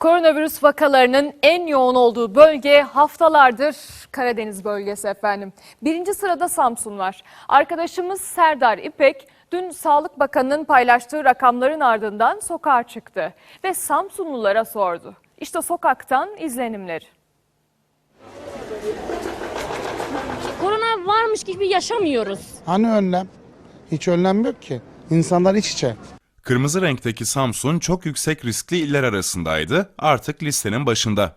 Koronavirüs vakalarının en yoğun olduğu bölge haftalardır Karadeniz bölgesi efendim. Birinci sırada Samsun var. Arkadaşımız Serdar İpek dün Sağlık Bakanı'nın paylaştığı rakamların ardından sokağa çıktı ve Samsunlulara sordu. İşte sokaktan izlenimleri. Korona varmış gibi yaşamıyoruz. Hani önlem? Hiç önlem yok ki. İnsanlar iç içe. Kırmızı renkteki Samsun çok yüksek riskli iller arasındaydı. Artık listenin başında.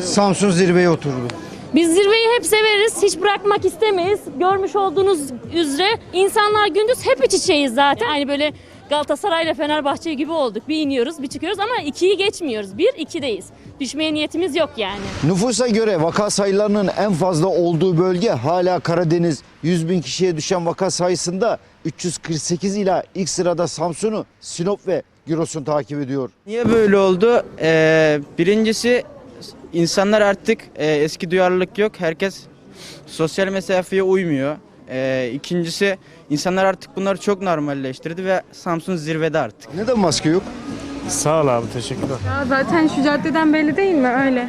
Samsun zirveye oturdu. Biz zirveyi hep severiz, hiç bırakmak istemeyiz. Görmüş olduğunuz üzere insanlar gündüz hep iç içeyiz zaten. Aynı böyle Galatasaray ile Fenerbahçe gibi olduk. Bir iniyoruz, bir çıkıyoruz ama ikiyi geçmiyoruz. Bir, ikideyiz. Düşmeye niyetimiz yok yani. Nüfusa göre vaka sayılarının en fazla olduğu bölge hala Karadeniz. 100 bin kişiye düşen vaka sayısında 348 ila ilk sırada Samsun'u, Sinop ve Giresun takip ediyor. Niye böyle oldu? Ee, birincisi insanlar artık e, eski duyarlılık yok. Herkes sosyal mesafeye uymuyor. Ee, ikincisi insanlar artık bunları çok normalleştirdi ve Samsun zirvede artık. Neden maske yok? Sağ ol abi teşekkürler. Ya zaten şu caddeden belli değil mi öyle?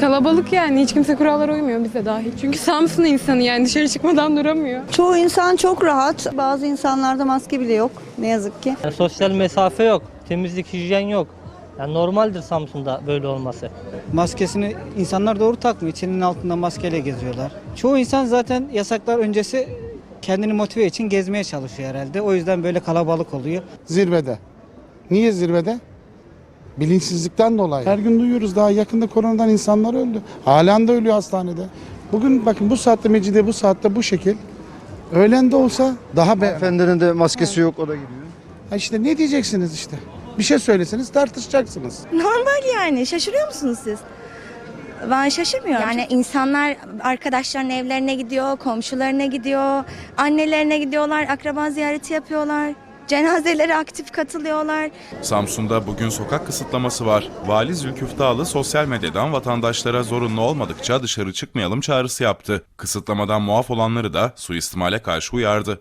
Kalabalık yani hiç kimse kurallara uymuyor bize dahil. Çünkü Samsun insanı yani dışarı çıkmadan duramıyor. Çoğu insan çok rahat. Bazı insanlarda maske bile yok ne yazık ki. Yani sosyal mesafe yok, temizlik, hijyen yok. Yani normaldir Samsun'da böyle olması. Maskesini insanlar doğru takmıyor. Çenenin altında maskeyle geziyorlar. Çoğu insan zaten yasaklar öncesi kendini motive için gezmeye çalışıyor herhalde. O yüzden böyle kalabalık oluyor. Zirvede. Niye zirvede? Bilinçsizlikten dolayı. Her gün duyuyoruz daha yakında koronadan insanlar öldü. Halen de ölüyor hastanede. Bugün bakın bu saatte Mecide bu saatte bu şekil. Öğlen de olsa daha be. Efendinin de maskesi yok o da gidiyor. Ha işte ne diyeceksiniz işte. Bir şey söyleseniz tartışacaksınız. Normal yani. Şaşırıyor musunuz siz? Ben şaşırmıyorum. Yani insanlar arkadaşlarının evlerine gidiyor, komşularına gidiyor, annelerine gidiyorlar, akraba ziyareti yapıyorlar. Cenazelere aktif katılıyorlar. Samsun'da bugün sokak kısıtlaması var. Vali Zülküftalı sosyal medyadan vatandaşlara zorunlu olmadıkça dışarı çıkmayalım çağrısı yaptı. Kısıtlamadan muaf olanları da suistimale karşı uyardı.